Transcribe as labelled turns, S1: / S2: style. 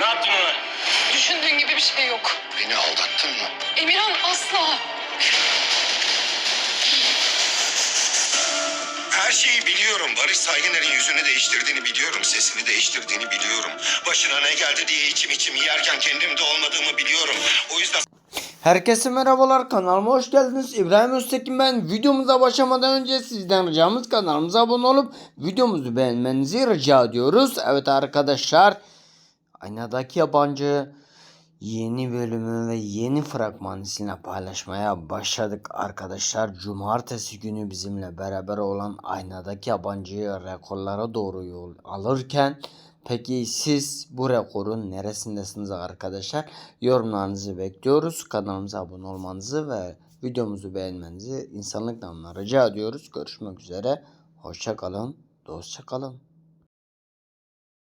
S1: Ne yaptın ona?
S2: Düşündüğün gibi bir şey yok.
S3: Beni aldattın mı?
S2: Emirhan asla.
S3: Her şeyi biliyorum. Barış Saygıner'in yüzünü değiştirdiğini biliyorum. Sesini değiştirdiğini biliyorum. Başına ne geldi diye içim içim yerken kendimde olmadığımı biliyorum. O yüzden
S4: Herkese merhabalar kanalıma hoş geldiniz. İbrahim Öztekin ben. Videomuza başlamadan önce sizden ricamız kanalımıza abone olup videomuzu beğenmenizi rica ediyoruz. Evet arkadaşlar Aynadaki Yabancı yeni bölümü ve yeni fragmanı sizinle paylaşmaya başladık arkadaşlar. Cumartesi günü bizimle beraber olan Aynadaki Yabancı'yı rekorlara doğru yol alırken Peki siz bu rekorun neresindesiniz arkadaşlar? Yorumlarınızı bekliyoruz. Kanalımıza abone olmanızı ve videomuzu beğenmenizi insanlık namına rica ediyoruz. Görüşmek üzere. Hoşça kalın. Dostça kalın.